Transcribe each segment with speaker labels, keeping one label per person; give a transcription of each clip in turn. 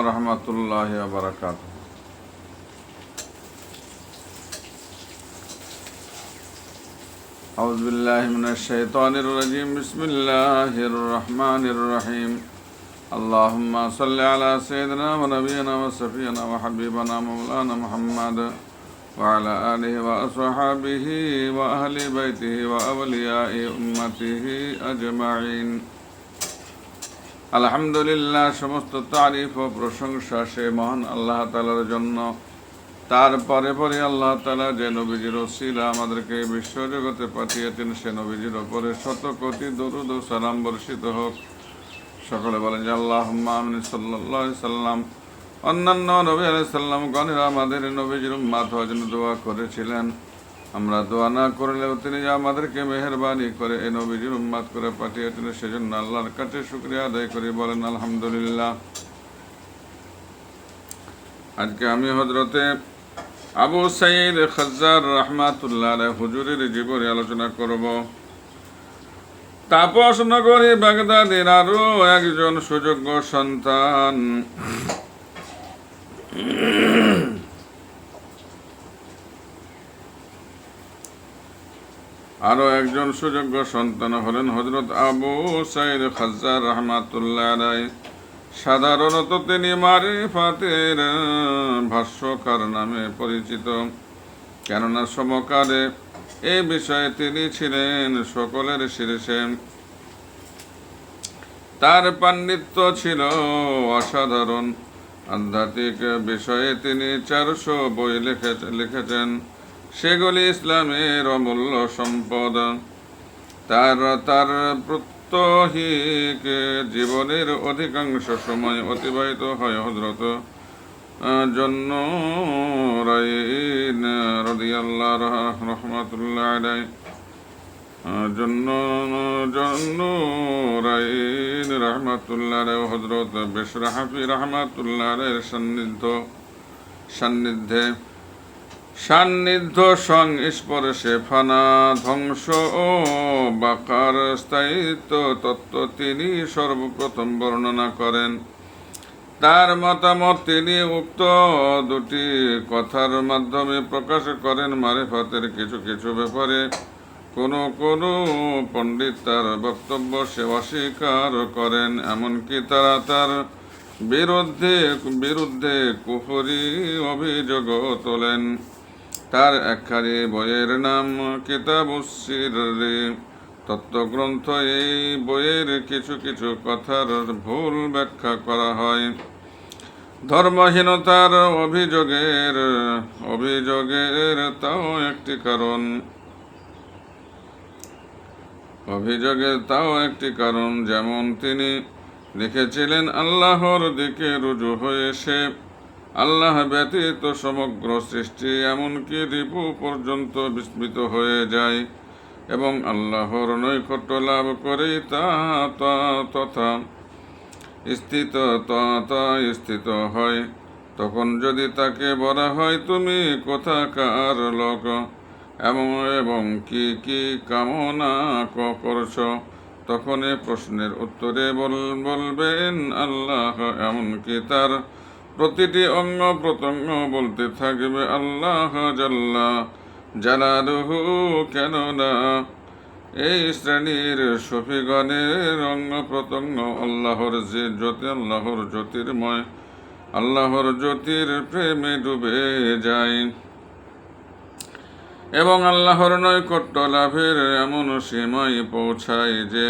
Speaker 1: ورحمة الله وبركاته أعوذ بالله من الشيطان الرجيم بسم الله الرحمن الرحيم اللهم صل على سيدنا ونبينا وسفينا وحبيبنا مولانا محمد وعلى آله وأصحابه وأهل بيته وأولياء أمته أجمعين আলহামদুলিল্লাহ, সমস্ত তারিফ ও প্রশংসা সে মহান আল্লাহ তালার জন্য। তারপরে পরে আল্লাহ তালা যে নবীজির ওসিলা আমাদেরকে বিশ্বজগতে পাঠিয়েছেন, সে নবীজির ওপরে শত কোটি দরুদ ও সালাম বর্ষিত হোক। সকলে বলেন, যে আল্লাহ আমিন সাল্লাম। অন্যান্য নবী আলাই সাল্লাম গণেরা আমাদের নবীজির জন্য দোয়া করেছিলেন। আমরা দোয়া না করলেও তিনি আমাদেরকে মেহরবানি করে এই নবীজির উম্মাত করে পাঠিয়েছেন, সেজন্য আল্লাহর কাছে শুক্রিয়া আদায় করি। বলেন, আলহামদুলিল্লাহ। আজকে আমি হজরতে আবু সাইদ খাজ্জার রহমাতুল্লাহ হুজুরের জীবনে আলোচনা করব। তাপস নগরী বাগদাদের আরও একজন সুযোগ্য সন্তান। আরও একজন সুযোগ্য সন্তান হলেন হজরত আবু সাইদ খাজ্জার রহমাতুল্লাহ রায় সাধারণত তিনি মারিফাতের ভাষ্যকার নামে পরিচিত। কেননা সমকালে এ বিষয়ে তিনি ছিলেন সকলের শীর্ষে। তার পাণ্ডিত্য ছিল অসাধারণ। আধ্যাত্মিক বিষয়ে তিনি চারশো বই লিখে লিখেছেন। সেগুলি ইসলামের অমূল্য সম্পদ। তার তার প্রত্যহিক জীবনের অধিকাংশ সময় অতিবাহিত হয় হজরত জন্য রাইন রদিয়াল্লাহ রহমাতুল্লাহ আলাই জন্য জন্য রাইন রহমাতুল্লাহ হজরত বেশরা হাফি রহমাতুল্লাহ সান্নিধ্য, সান্নিধ্যে সান্নিধ্য সংস্পর্শে ফানা ধ্বংস ও বাকার স্থায়িত্ব তত্ত্ব তিনি সর্বপ্রথম বর্ণনা করেন। তার মতামত তিনি উক্ত দুটি কথার মাধ্যমে প্রকাশ করেন মারেফাতের কিছু কিছু ব্যাপারে। কোনো কোনো পণ্ডিত তার বক্তব্য সে অস্বীকার করেন, এমনকি তারা তার বিরুদ্ধে বিরুদ্ধে কুফরি অভিযোগ তোলেন। তার একখানি বইয়ের নাম কিতাবুসির তত্ত্বগ্রন্থ এই বইয়ের কিছু কিছু কথার ভুল ব্যাখ্যা করা হয়। ধর্মহীনতার অভিযোগের অভিযোগের তাও একটি কারণ। অভিযোগের তাও একটি কারণ, যেমন তিনি লিখেছিলেন, আল্লাহর দিকে রুজু হয়ে সে আল্লাহ ব্যতীত সমগ্র সৃষ্টি এমনকি রিপু পর্যন্ত বিস্মিত হয়ে যায় এবং আল্লাহর নৈকট্য লাভ করেই তা তথা স্থিত, তা স্থিত হয়। তখন যদি তাকে বলা হয়, তুমি কোথাকার লোক? এবং এবং কি কি কামনা করছ? তখন এ প্রশ্নের উত্তরে বল, বলবেন, আল্লাহ এমনকি তার প্রতিটি অঙ্গ প্রত্যঙ্গ বলতে থাকবে আল্লাহ জাল্লা জালালহু কেননা এই শ্রেণির সফিগণের অঙ্গ প্রত্যঙ্গ আল্লাহর যে জ্যোতি, আল্লাহর জ্যোতির্ময়, আল্লাহর জ্যোতির প্রেমে ডুবে যায়। এবং আল্লাহর নৈকট্য লাভের এমন সীমায় পৌঁছায় যে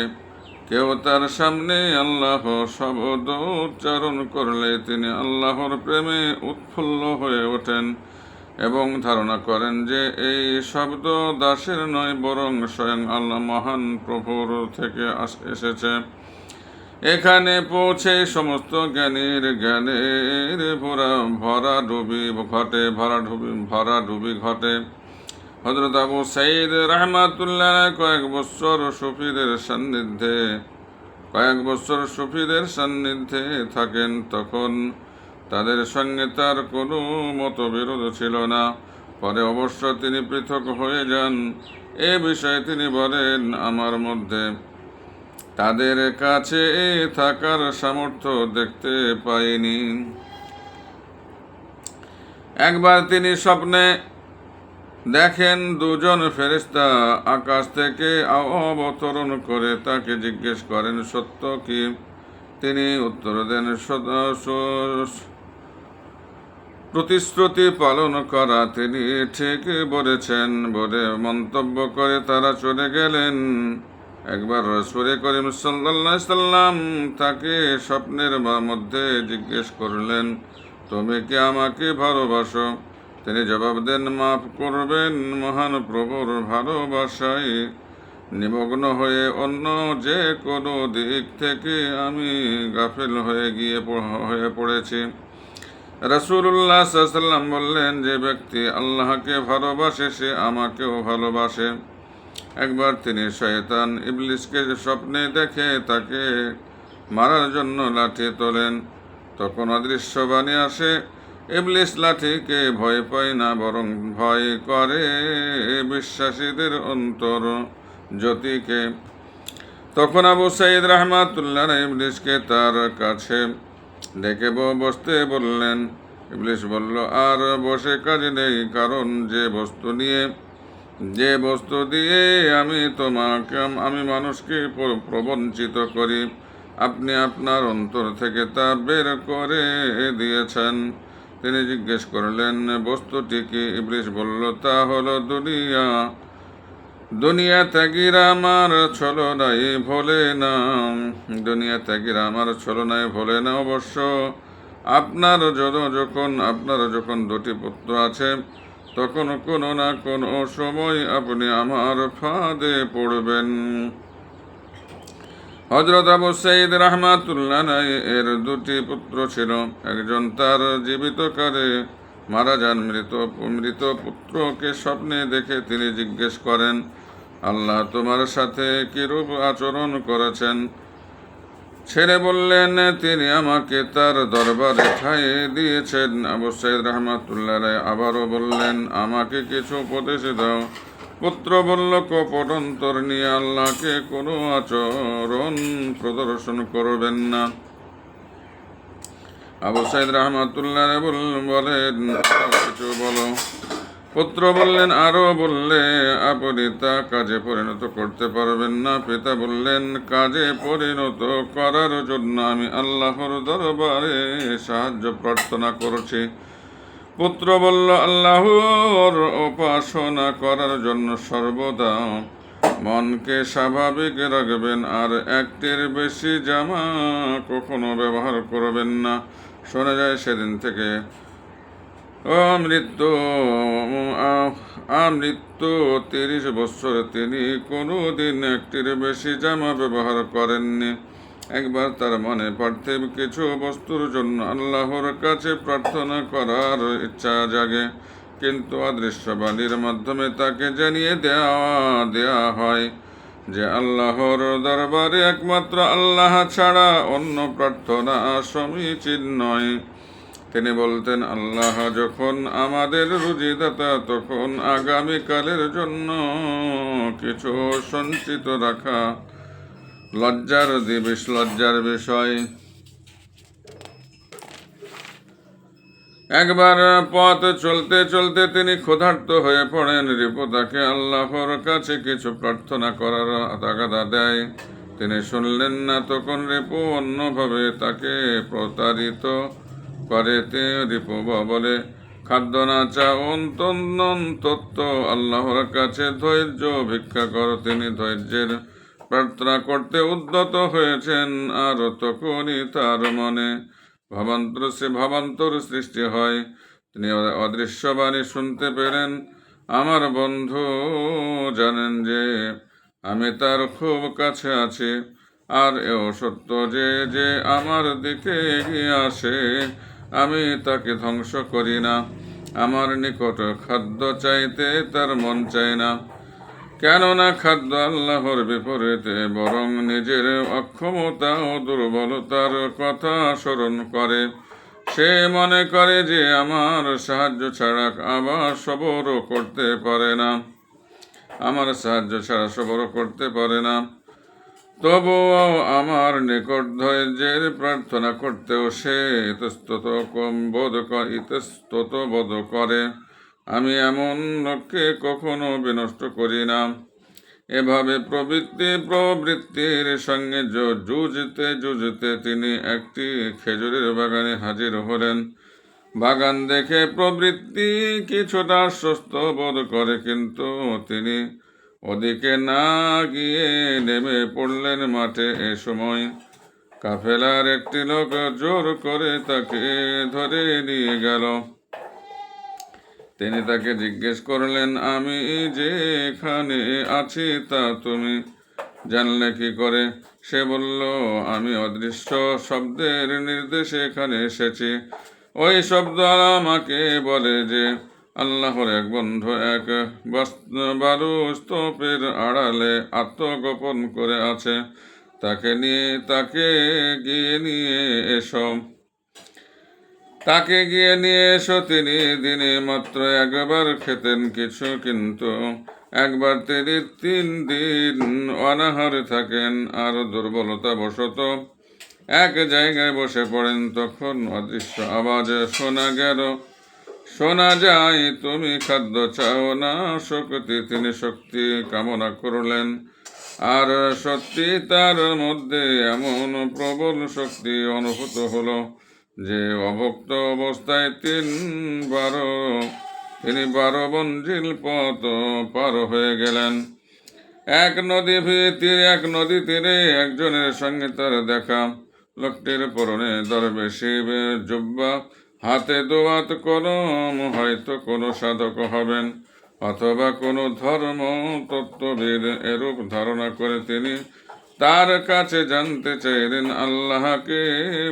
Speaker 1: কেউ তার সামনে আল্লাহ শব্দ উচ্চারণ করলে তিনি আল্লাহর প্রেমে উৎফুল্ল হয়ে ওঠেন এবং ধারণা করেন যে এই শব্দ দাসের নয়, বরং স্বয়ং আল্লাহ মহান প্রভুর থেকে এসেছে। এখানে পৌঁছে সমস্ত জ্ঞানীর জ্ঞানের ভরা ভরা ডুবি ঘটে, ভরা ডুবি ভরা ডুবি ঘটে। হজরত আবু সাইদ রহমাতুল্লাহ কয়েক বছর সফিদের সান্নিধ্যে, কয়েক বছর সফিদের সান্নিধ্যে থাকেন। তখন তাদের সঙ্গে তার কোনো মতবিরোধ ছিল না। পরে অবশ্য তিনি পৃথক হয়ে যান। এ বিষয়ে তিনি বলেন, আমার মধ্যে তাদের কাছে থাকার সামর্থ্য দেখতে পাইনি। একবার তিনি স্বপ্নে দেখেন দুজন ফেরিস্তা আকাশ থেকে অবতরণ করে তাকে জিজ্ঞেস করেন, সত্য কি? তিনি উত্তর দেন প্রতিশ্রুতি পালন করা তিনি ঠিক বলেছেন, বলে মন্তব্য করে তারা চলে গেলেন। একবার রসুরে করিম সাল্লাহ সাল্লাম তাকে স্বপ্নের মধ্যে জিজ্ঞেস করলেন, তুমি কি আমাকে ভালোবাসো? তিনি জবাব দেন, মাফ করবেন, মহান প্রভুর ভালোবাসায় নিমগ্ন হয়ে অন্য যে কোনো দিক থেকে আমি গাফিল হয়ে গিয়ে হয়ে পড়েছি। রসুল্লাহ সাল্লাম বললেন, যে ব্যক্তি আল্লাহকে ভালোবাসে, সে আমাকেও ভালোবাসে। একবার তিনি শয়তান ইবলিসকে স্বপ্নে দেখে তাকে মারার জন্য লাঠি তোলেন। তখন অদৃশ্যবাণী আসে ইবলিস লাঠিকে ভয় পায় না, বরং ভয় করে বিশ্বাসীদের অন্তর জ্যোতিকে। তখন আবু সাইদ রহমাতুল্লাহ ইবলিসকে তার কাছে ডেকে বসতে বললেন। ইবলিস বলল, আর বসে কাজ নেই, কারণ যে বস্তু নিয়ে, যে বস্তু দিয়ে আমি তোমাকে, আমি মানুষকে প্রবঞ্চিত করি, আপনি আপনার অন্তর থেকে তা বের করে দিয়েছেন। তিনি জিজ্ঞেস করলেন বস্তুটি কি ইবলিস বলল, তা হলো দুনিয়া। দুনিয়া ত্যাগীরা আমার ছলনায় ভোলে না। দুনিয়া ত্যাগীরা আমার ছলনায় ভোলে না অবশ্য। আপনার যদ যখন, আপনার যখন দুটি পুত্র আছে, তখন কোনো না কোনো সময় আপনি আমার ফাঁদে পড়বেন। হজরত আবু সঈদ রহমাতুল্লাহ এর দুটি পুত্র ছিল। একজন তার জীবিতকালে মারা যান। মৃত মৃত পুত্রকে স্বপ্নে দেখে তিনি জিজ্ঞেস করেন, আল্লাহ তোমার সাথে কিরূপ আচরণ করেছেন? ছেলে বললেন, তিনি আমাকে তার দরবারে খাইয়ে দিয়েছেন। আবু সাইদ রহমাতুল্লাহ আবারও বললেন, আমাকে কিছু উপদেশ দাও। পুত্র বলল কপট অন্তর নিয়ে আল্লাহকে কোনো আচরণ প্রদর্শন করবেন না। আবু সাইদ রহমাতুল্লাহ বলেন, "আরও কিছু বলো। পুত্র বললেন, আরও বললে, আপনি তা কাজে পরিণত করতে পারবেন না। পিতা বললেন, কাজে পরিণত করার জন্য আমি আল্লাহর দরবারে সাহায্য প্রার্থনা করছি। পুত্র বলল আল্লাহর উপাসনা করার জন্য সর্বদা মনকে স্বাভাবিক রাখবেন আর একটির বেশি জামা কখনো ব্যবহার করবেন না। শোনা যায় সেদিন থেকে আমৃত্যু আমৃত্যু তিরিশ বছর তিনি কোনো দিন একটির বেশি জামা ব্যবহার করেননি। একবার তার মনে পার্থিব কিছু বস্তুর জন্য আল্লাহর কাছে প্রার্থনা করার ইচ্ছা জাগে, কিন্তু অদৃশ্যবাণীর মাধ্যমে তাকে জানিয়ে দেওয়া দেওয়া হয় যে আল্লাহর দরবারে একমাত্র আল্লাহ ছাড়া অন্য প্রার্থনা সমীচীন নয়। তিনি বলতেন, আল্লাহ যখন আমাদের রুজিদাতা, তখন আগামীকালের জন্য কিছু সঞ্চিত রাখা লজ্জার দিবিস, লজ্জার বিষয়। একবার পথ চলতে চলতে তিনি ক্ষুধার্ত হয়ে পড়েন। রিপু তাকে আল্লাহর কাছে কিছু প্রার্থনা করার তাগাদা দেয়। তিনি শুনলেন না, তখন রিপু অন্যভাবে তাকে প্রতারিত করে। রিপু বলে, খাদ্য না, চা অন্তত আল্লাহর কাছে ধৈর্য ভিক্ষা কর। তিনি ধৈর্যের প্রার্থনা করতে উদ্যত হয়েছেন আর তখনই তার মনে ভাবান্তর সে ভাবান্তর সৃষ্টি হয়। তিনি অদৃশ্যবাণী শুনতে পেলেন। আমার বন্ধু, জানেন যে আমি তার খুব কাছে আছি। আর এও সত্য যে যে আমার দিকে এগিয়ে আসে, আমি তাকে ধ্বংস করি না। আমার নিকট খাদ্য চাইতে তার মন চায় না। কেননা খাদ্য আল্লাহর বিপরীতে বরং নিজের অক্ষমতা ও দুর্বলতার কথা স্মরণ করে। সে মনে করে যে আমার সাহায্য ছাড়া আবার সবরও করতে পারে না। আমার সাহায্য ছাড়া সবরও করতে পারে না। তবুও আমার নিকট ধৈর্যের প্রার্থনা করতেও সে ইতস্তত কম বোধ করে ইতস্তত বোধ করে। আমি এমন লোককে কখনো বিনষ্ট করি না। এভাবে প্রবৃত্তি প্রবৃত্তির সঙ্গে য- যুঝতে যুঝতে তিনি একটি খেজুরের বাগানে হাজির হলেন। বাগান দেখে প্রবৃত্তি কিছুটা আশ্বস্ত বোধ করে, কিন্তু তিনি ওদিকে না গিয়ে নেমে পড়লেন মাঠে এ সময়। কাফেলার একটি লোক জোর করে তাকে ধরে নিয়ে গেল। তিনি তাকে জিজ্ঞেস করলেন, আমি যে এখানে আছি তা তুমি জানলে কি করে? সে বলল, আমি অদৃশ্য শব্দের নির্দেশে এখানে এসেছি। ওই শব্দ আমাকে বলে যে, আল্লাহর এক বন্ধু এক বালু আড়ালে আত্মগোপন করে আছে। তাকে নিয়ে, তাকে গিয়ে নিয়ে এসো। তাকে গিয়ে নিয়ে এসো, তিনি দিনে মাত্র একবার খেতেন কিছু, কিন্তু একবার তিনি তিন দিন অনাহারে থাকেন, আর দুর্বলতা বশত। এক জায়গায় বসে পড়েন, তখন অদৃশ্য আওয়াজ শোনা গেল, শোনা যায়, তুমি খাদ্য চাও না, শক্তি, তিনি শক্তি কামনা করলেন। আর সত্যি তার মধ্যে এমন প্রবল শক্তি অনুভূত হলো যে অভক্ত অবস্থায় তিন বারো, তিনি বারো বঞ্জিল পথ পার হয়ে গেলেন। এক নদী ভি- এক নদী তীরে একজনের সঙ্গে তার দেখা। লোকটির পরনে দরবেশি জুব্বা, হাতে দোয়াত কলম, হয়তো কোনো সাধক হবেন। অথবা কোনো ধর্ম তত্ত্ববিদ এরূপ ধারণা করে তিনি তার কাছে জানতে চাইলেন আল্লাহকে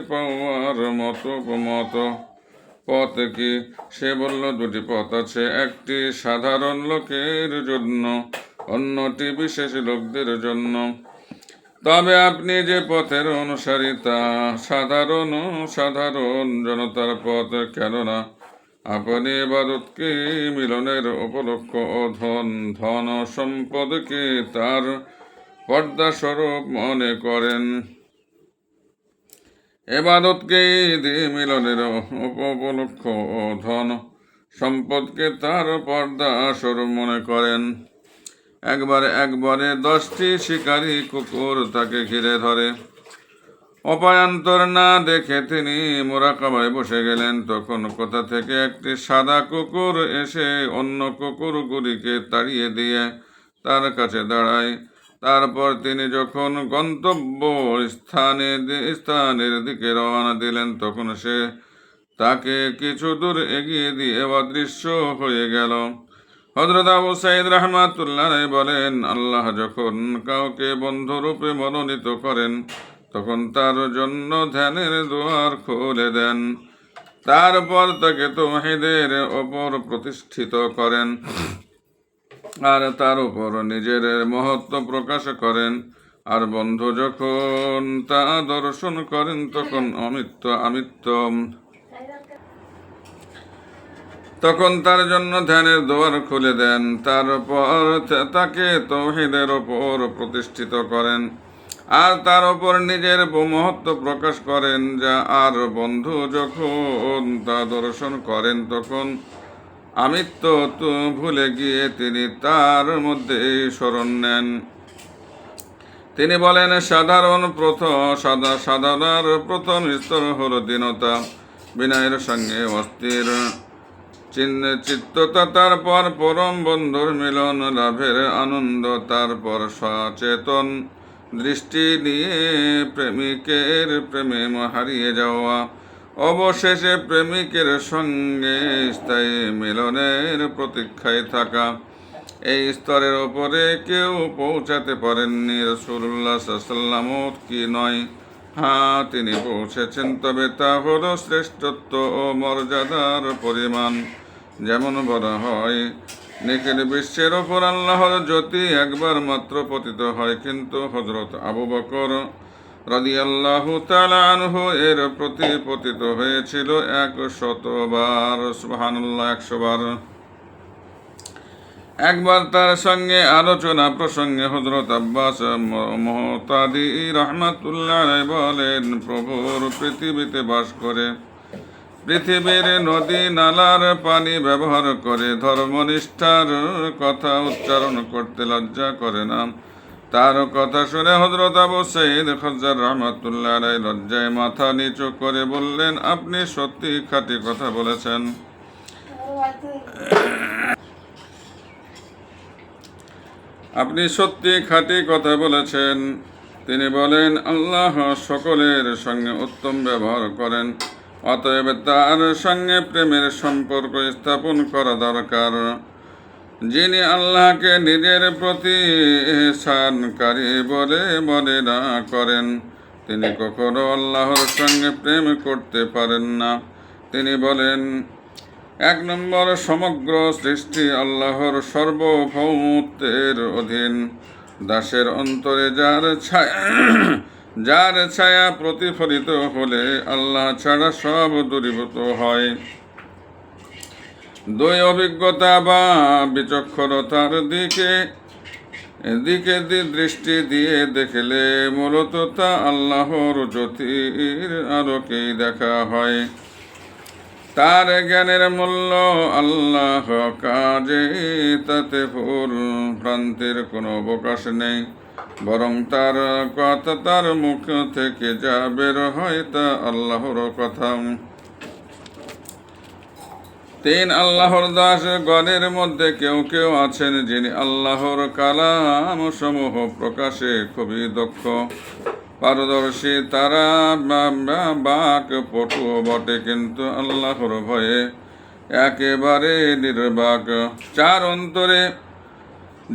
Speaker 1: পাওয়ার মতো মতো। পথ কি? সে বলল, দুটি পথ আছে। একটি সাধারণ লোকের জন্য, অন্যটি বিশেষ লোকদের জন্য। তবে আপনি যে পথের অনুসারী, তা সাধারণ সাধারণ জনতার পথ কেননা আপনি এবাদতকে মিলনের উপলক্ষ ও ধন ধন সম্পদকে তার পর্দা স্বরূপ মনে করেন। এবাদতকে মিলনের উপ- উপলক্ষ ও ধন সম্পদকে তার পর্দা স্বরূপ মনে করেন। একবার একবারে দশটি শিকারী কুকুর তাকে ঘিরে ধরে। অপায়ান্তর না দেখে তিনি মোরাকাবায় বসে গেলেন। তখন কোথা থেকে একটি সাদা কুকুর এসে অন্য কুকুরগুলিকে তাড়িয়ে দিয়ে তার কাছে দাঁড়ায়। তারপর তিনি যখন গন্তব্য স্থানে স্থানের দিকে রওনা দিলেন, তখন সে তাকে কিছু দূর এগিয়ে দিয়ে অদৃশ্য হয়ে গেল। হজরত আবু সাইদ রহমাতুল্লাহ বলেন, আল্লাহ যখন কাউকে বন্ধুরূপে মনোনীত করেন, তখন তার জন্য ধ্যানের দুয়ার খুলে দেন। তারপর তাকে তোহিদের ওপর প্রতিষ্ঠিত করেন। আর তার উপর নিজের মহত্ব প্রকাশ করেন। আর বন্ধু যখন তা দর্শন করেন, তখন অমিত্য আমিত্য তখন তার জন্য ধ্যানের দোয়ার খুলে দেন। তারপর তাকে তৌহিদের ওপর প্রতিষ্ঠিত করেন। আর তার ওপর নিজের মহত্ব প্রকাশ করেন। যা আর বন্ধু যখন তা দর্শন করেন, তখন আমিত্ব তো ভুলে গিয়ে তিনি তার মধ্যে স্মরণ নেন। তিনি বলেন, সাধারণ প্রথম সাদা সাধনার প্রথম স্তর হল দীনতা, বিনয়ের সঙ্গে অস্থির। চিহ্ন চিত্ততা, তারপর পরম বন্ধুর মিলন, লাভের আনন্দ, তারপর সচেতন। দৃষ্টি নিয়ে প্রেমিকের প্রেমে হারিয়ে যাওয়া অবশেষে প্রেমিকের সঙ্গে স্থায়ী মিলনের প্রতীক্ষায় থাকা। এই স্তরের ওপরে কেউ পৌঁছাতে পারেননি রসুল্লাহ কি নয়। হ্যাঁ তিনি পৌঁছেছেন, তবে তা হলো শ্রেষ্ঠত্ব ও মর্যাদার পরিমাণ, যেমন বলা হয়। নিখিল বিশ্বের ওপর আল্লাহর জ্যোতি একবার মাত্র পতিত হয়, কিন্তু হজরত আবু বকর রাদিয়াল্লাহু এর প্রতি পতিত হয়েছিল এক শতবার, সুবহানাল্লাহ, একশো বার। একবার তার সঙ্গে আলোচনা প্রসঙ্গে হজরত আব্বাস মহতাদি রহমাতুল্লাহ বলেন, প্রভুর পৃথিবীতে বাস করে, পৃথিবীর নদী নালার পানি ব্যবহার করে ধর্মনিষ্ঠার কথা উচ্চারণ করতে লজ্জা করে না। তার কথা শুনে হজরত আবু সঈদ খজ্জার রহমাতুল্লাহ আলাই লজ্জায় মাথা নিচু করে বললেন, আপনি সত্যি খাঁটি কথা বলেছেন। আপনি সত্যি খাঁটি কথা বলেছেন। তিনি বলেন, আল্লাহ সকলের সঙ্গে উত্তম ব্যবহার করেন, অতএব তার সঙ্গে প্রেমের সম্পর্ক স্থাপন করা দরকার। যিনি আল্লাহকে নিজের প্রতি এহসানকারী বলে মনে না করেন, তিনি কখনো আল্লাহর সঙ্গে প্রেম করতে পারেন না। তিনি বলেন, এক নম্বর সমগ্র সৃষ্টি আল্লাহর সর্বভৌমত্বের অধীন। দাসের অন্তরে যার ছায়া যার ছায়া প্রতিফলিত হলে আল্লাহ ছাড়া সব দূরীভূত হয়। দুই অভিজ্ঞতা বা বিচক্ষণতার দিকে দিকে দৃষ্টি দিয়ে দেখলে মূলত তা আল্লাহর জ্যোতির আলোকেই দেখা হয়। তার জ্ঞানের মূল্য আল্লাহ কাজে তাতে ভুল ভ্রান্তির কোনো অবকাশ নেই, বরং তার কথা তার মুখ থেকে যা বের হয় তা আল্লাহর কথা। তিন আল্লাহর দাস গণের মধ্যে কেউ কেউ আছেন যিনি আল্লাহর কালাম সমূহ প্রকাশে খুবই দক্ষ। পারদর্শী তারা বাক পটু বটে, কিন্তু আল্লাহর ভয়ে একেবারে নির্বাক। চার অন্তরে,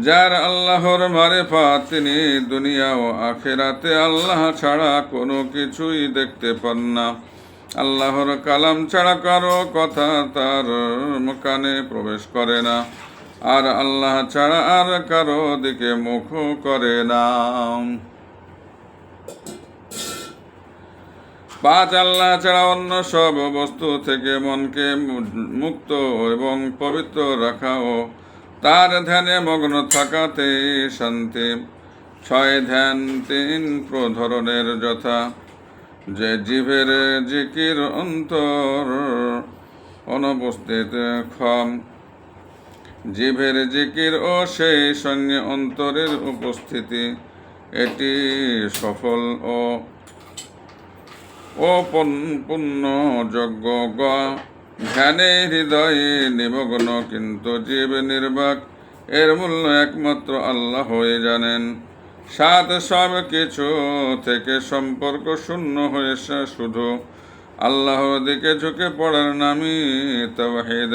Speaker 1: যার আল্লাহর মারেফা তিনি দুনিয়া ও আখেরাতে আল্লাহ ছাড়া কোনো কিছুই দেখতে পান না। আল্লাহর কালাম ছাড়া কারও কথা তার কানে প্রবেশ করে না। আর আল্লাহ ছাড়া আর কারও দিকে মুখ করে না। পাঁচ আল্লাহ ছাড়া অন্য সব বস্তু থেকে মনকে মুক্ত এবং পবিত্র রাখা ও তার ধ্যানে মগ্ন থাকাতে শান্তি। ছয় ধ্যান, তিন প্রধরনের যথা। যে জীবের জিকির অন্তর অনুপস্থিত ক্ষম জিভের জিকির ও সেই সঙ্গে অন্তরের উপস্থিতি, এটি সফল ও ও পূর্ণ- পূর্ণ যজ্ঞ ধ্যানে হৃদয়ে নিমগ্ন, কিন্তু জীব নির্বাক, এর মূল্য একমাত্র আল্লাহ হয়ে জানেন। সাত সব কিছু থেকে সম্পর্ক শূন্য হয়েছে শুধু। আল্লাহর দিকে ঝুঁকে পড়ার নামই তাওহীদ।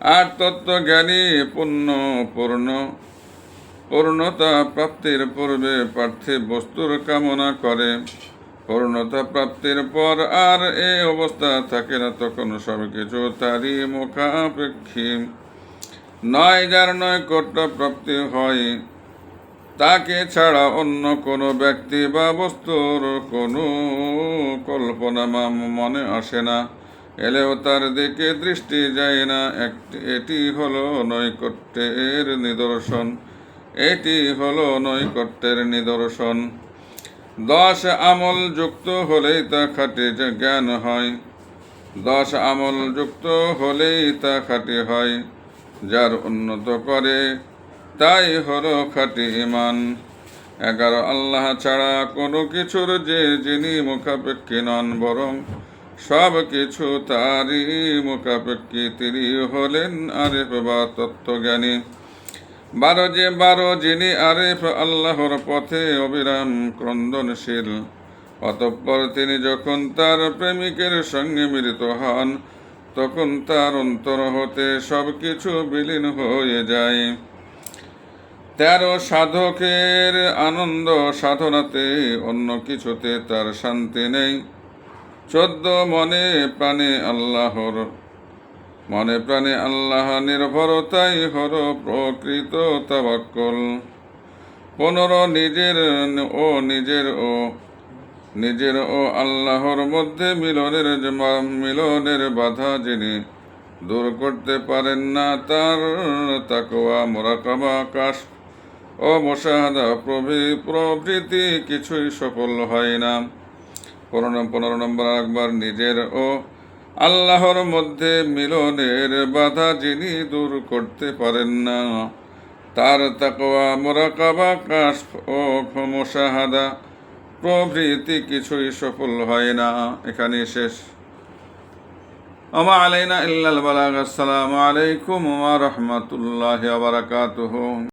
Speaker 1: আর তত্ত্বজ্ঞানী পূর্ণ পূর্ণ, পূর্ণতা প্রাপ্তির পূর্বে পার্থিব বস্তুর কামনা করে। পূর্ণতা প্রাপ্তির পর আর এ অবস্থা থাকে না, তখন সব কিছু তারই মুখাপেক্ষী। নয় যার নয় কর্ত প্রাপ্তি হয় তাকে ছাড়া অন্য কোনো ব্যক্তি বা বস্তুর কোনো কল্পনা মনে আসে না। এলেও তার দিকে দৃষ্টি যায় না। এটি হলো নৈকট্যের নিদর্শন। এটি হলো নৈকট্যের নিদর্শন। দশ আমল যুক্ত হলেই তা খাটে জ্ঞান হয়। দশ আমল যুক্ত হলেই তা খাঁটি হয়। যার উন্নত করে তাই হলো খাঁটি ইমান। এগারো, আল্লাহ ছাড়া কোনো কিছুর যে যিনি মুখাপেক্ষী নন, বরং সব কিছু তারই মুখাপেক্ষী। তিনি হলেন আরেফ বা তত্ত্বজ্ঞানী। বারো যে বারো যিনি আরেফ, আল্লাহর পথে অবিরাম ক্রন্দনশীল। অতঃপর তিনি যখন তার প্রেমিকের সঙ্গে মিলিত হন, তখন তার অন্তর হতে সব কিছু বিলীন হয়ে যায়। তেরো সাধকের আনন্দ সাধনাতে অন্য কিছুতে তার শান্তি নেই। চোদ্দ মনে প্রাণে আল্লাহর, মনে প্রাণে আল্লাহ নির্ভরতাই হর প্রকৃত তাবাক্কল পনেরো নিজের ও নিজের ও নিজের ও আল্লাহর মধ্যে মিলনের মিলনের বাধা যিনি দূর করতে পারেন না তার তাকোয়া মোরাকাবা আকাশ ও মোশাহাদা, প্রভৃ- প্রভৃতি, কিছুই সফল হয় না। পনেরো পনেরো নম্বর একবার নিজের ও আল্লাহর মধ্যে মিলনের বাধা যিনি দূর করতে পারেন না। তার তাকওয়া মোরাকাবা কাশ ও মোশাহাদা, প্রভৃতি কিছুই সফল হয় না। এখানে শেষ। আমা আলাইনা ইল্লাল বালাগ, আসসালামু আলাইকুম ওয়া রাহমাতুল্লাহি ওয়া বারাকাতুহু।